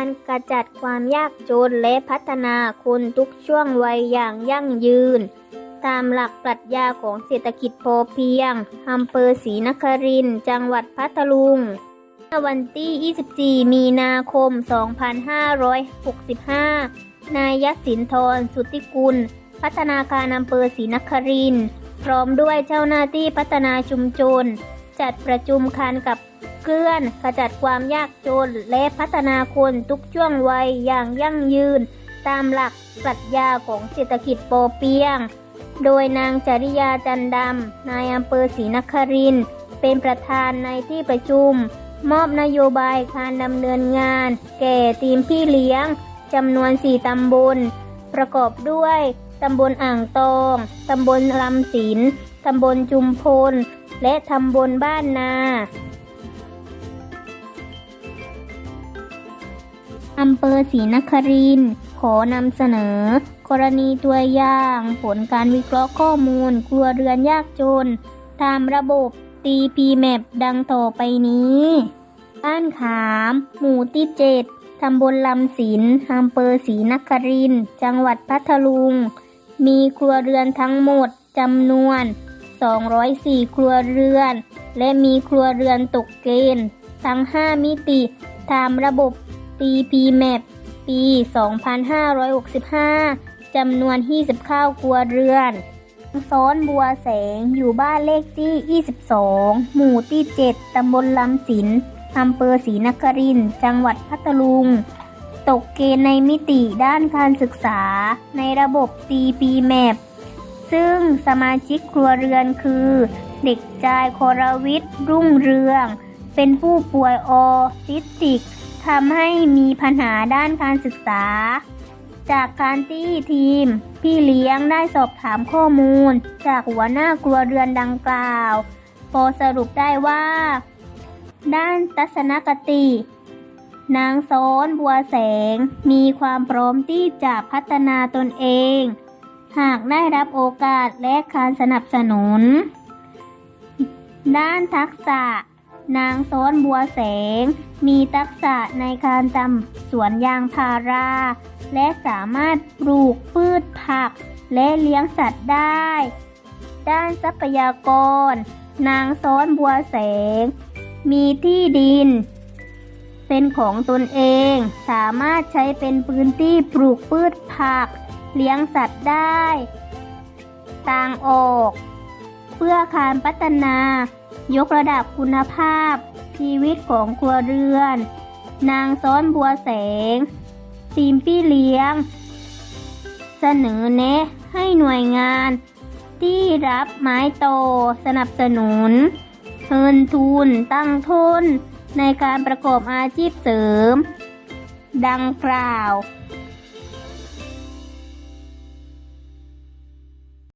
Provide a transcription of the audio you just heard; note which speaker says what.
Speaker 1: การกระจัดความยากจนและพัฒนาคนทุกช่วงวัยอย่างยั่งยืน ตามหลักปรัชญาของเศรษฐกิจพอเพียงอำเภอศรีนครินจังหวัดพัทลุงวันที่ 24 มีนาคม 2565 นายยศินทรสุทธิกุล พัฒนาการอำเภอศรีนคริน พร้อมด้วยเจ้าหน้าที่พัฒนาชุมชน จัดประชุมคันกับ เกลื่อน ขจัดความยากจน และพัฒนาคนทุกช่วงวัยอย่างยั่งยืน ตามหลักปรัชญาของเศรษฐกิจพอเพียง โดยนางจริยาจันดำนายอำเภอศรีนครินเป็นประธานในที่ประชุม มอบนโยบายการดำเนินงาน แก่ทีมพี่เลี้ยงจำนวน 4 ตำบล ประกอบด้วยตำบลอ่างตอง ตำบลลำศิลตำบลจุมพล และตำบลบ้านนา อำเภอศรีนครินทร์ขอนำเสนอ กรณีตัวอย่าง ผลการวิเคราะห์ข้อมูลครัวเรือนยากจน ตามระบบ TPMAP ดังต่อไปนี้ บ้านขาม หมู่ที่เจ็ดตำบลลำศิลอำเภอศรีนครินทร์จังหวัดพัทลุง มีครัวเรือนทั้งหมดจำนวน 204 ครัวเรือน และมีครัวเรือนตกเกณฑ์ ทั้ง 5 มิติ ตามระบบ TPMAP ปี 2565 จำนวน 29 ครัวเรือนซ้อนบัวแสงอยู่บ้านเลขที่ 22 หมู่ที่ 7 ตำบลลำสินอำเภอศรีนครินทร์จังหวัดพัทลุง ตกเกณฑ์ในมิติด้านการศึกษาในระบบ TPMAP ซึ่งสมาชิกครัวเรือนคือ เด็กชายครวิทย์รุ่งเรือง เป็นผู้ป่วยออทิสติก ทำให้มีปัญหาด้านการศึกษา จากการที่ทีม พี่เลี้ยงได้สอบถามข้อมูล จากหัวหน้าครัวเรือนดังกล่าว พอสรุปได้ว่า ด้านทัศนคติ นางซ้อนบัวแสง มีความพร้อมที่จะพัฒนาตนเอง หากได้รับโอกาสและการสนับสนุน ด้านทักษะ นางซ้อนบัวแสง มีทักษะในการทำสวนยางพารา และสามารถปลูกพืชผัก และเลี้ยงสัตว์ได้ ด้านทรัพยากร นางซ้อนบัวแสง มีที่ดิน เป็นของตนเองสามารถใช้เป็นพื้นที่ปลูกพืชผัก เลี้ยงสัตว์ได้ ต่างออก เพื่อการพัฒนา ยกระดับคุณภาพ ชีวิตของครัวเรือน นางซ้อนบัวแสง ทีมพี่เลี้ยง เสนอแนะให้หน่วยงาน ที่รับไม้โตสนับสนุนเงินทุนตั้งทุนในการประกอบอาชีพเสริม ดังกล่าว